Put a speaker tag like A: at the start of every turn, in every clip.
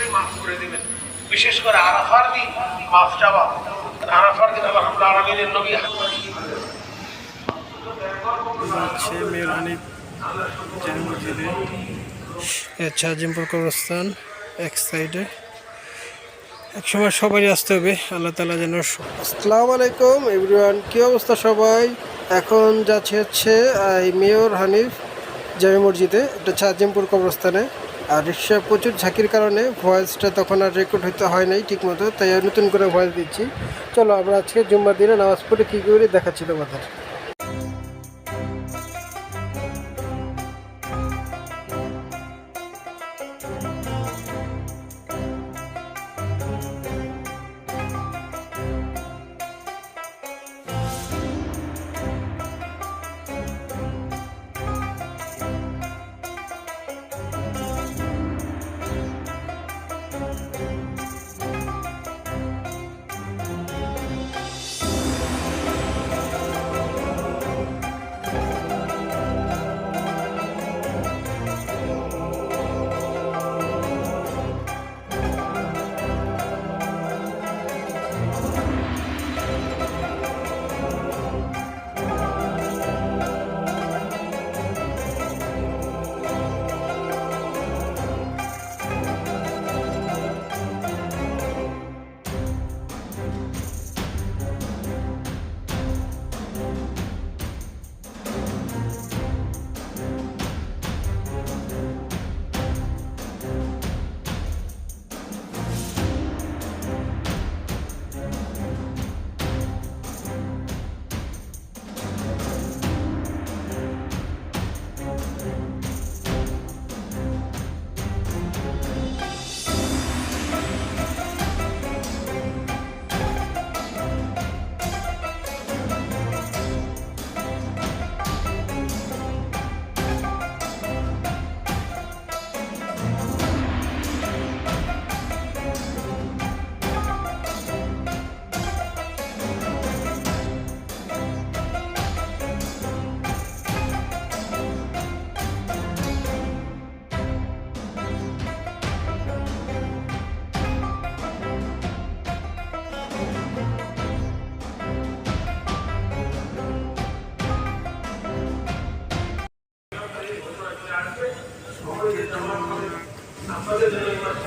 A: অবশ্যই মাফ করে দেবেন। বিশেষ করে আরাফার দিন। মাফ চাওয়া। আরাফার দিন আলহামদুলিল্লাহ আলমিনের নবী
B: হচ্ছে মেরহানি মসজিদে। আচ্ছা আজিমপুর কবরস্থান এক সাইডে। এক সময় সবারই আসতে হবে। আল্লাহ তালা যেন আসসালামু আলাইকুম এভরিওয়ান কী অবস্থা সবাই? এখন যাচ্ছে হচ্ছে এই মেয়র হানিফ জামে মসজিদে। এটা হচ্ছে আজিমপুর কবরস্থানে। আর রিক্সা প্রচুর ঝাঁকির কারণে ভয়েসটা তখন আর রেকর্ড হতে হয় নাই ঠিক মতো তাই নতুন করে ভয়েস দিচ্ছি। চলো, আমরা আজকে জুম্মার দিনে নামাজ পড়ে কী করে দেখাচ্ছি তোমাদের।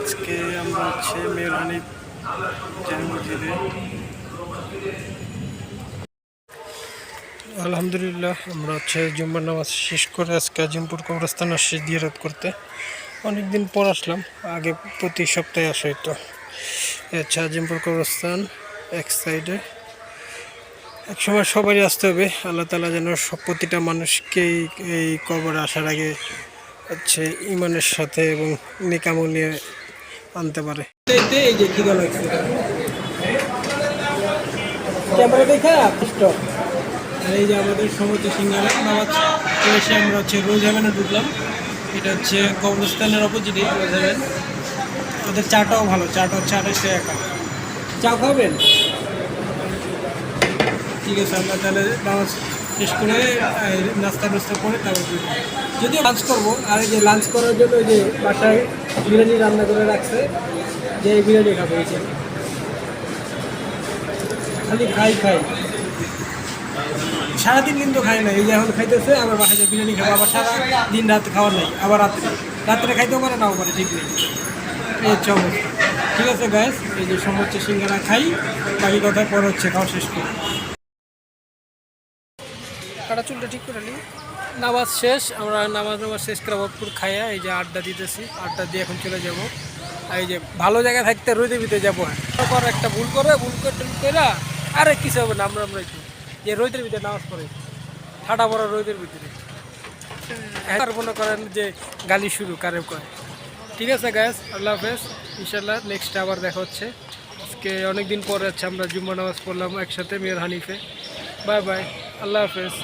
B: আজকে আমরা হচ্ছে মেরহানি জামে মসজিদে আলহামদুলিল্লাহ, আমরা হচ্ছে জুম্মার নামাজ শেষ করে আজকে আজিমপুর কবরস্থান আসছি জিয়ারত করতে। অনেক দিন পর আসলাম, আগে প্রতি সপ্তাহে আসা হইতো। আচ্ছা আজিমপুর কবরস্থান এক সাইডে। এক সময় সবারই আসতে হবে, আল্লাহ তালা যেন সব প্রতিটা মানুষকেই এই কবর আসার আগে হচ্ছে ইমানের সাথে এবং নিকামল নিয়ে আনতে পারে। এই যে খিদা লাগছে। ক্যামেরা দেখা কষ্ট এই যে আমাদের সমুদ্র সিঙ্গারা নামাজ এসে আমরা হচ্ছে রোজ হেভেনে ঢুকলাম। এটা হচ্ছে কবরস্থানের অপোজিটে রোজ হেভেন ওদের চাটাও ভালো, চাটা হচ্ছে আঠাশ টাকা চা খাবেন? ঠিক আছে, আমরা তাহলে নামাজ শেষ করে নাস্তা টাস্তা করে তারপর হব। লাঞ্চ করব, আর এই যে লাঞ্চ করার জন্য যে বাসায় বিরিয়ানি রান্না করে রাখছে, যে বিরিয়ানি খাব এই খালি খাই খাই। সারাদিন কিন্তু খাই না এই যে এখন খাইতেছে, আবার বাসায় বিরিয়ানি খাব, আবার সারা দিন রাত খাওয়ার নাই, আবার রাত্রে। রাত্রে খাইতেও পারে নাও পারে, ঠিক নেই। এই অবস্থা। ঠিক আছে গ্যাস এই যে সমস্ত সিঙ্গারা খাই, বাকি কথা পর হচ্ছে, খাওয়া শেষ করি। কাটা চুলটা ঠিক করে নিই নামাজ শেষ, আমরা নামাজ নামাজ শেষ করে ভরপুর খাইয়া এই যে আড্ডা দিতেছি, আড্ডা দিয়ে এখন চলে যাব। এই যে ভালো জায়গায় থাকতে রোদে ভিতরে যাব তারপর একটা ভুল করে ভুল করে টুল করে আরে কিছু হবে না, আমরা আমরা যে রোদের ভিতরে নামাজ পড়ে। ঠাটা বড় রোদের ভিতরে। আর মনে করেন যে গালি শুরু, কারে করে ঠিক আছে গ্যাস আল্লাহ হাফেজ ইনশাল্লাহ নেক্সট আবার দেখা হচ্ছে। আজকে অনেক দিন পরে হচ্ছে আমরা জুম্মা নামাজ পড়লাম একসাথে, মেয়ের হানিফে। বাই বাই আল্লাহ হাফেজ।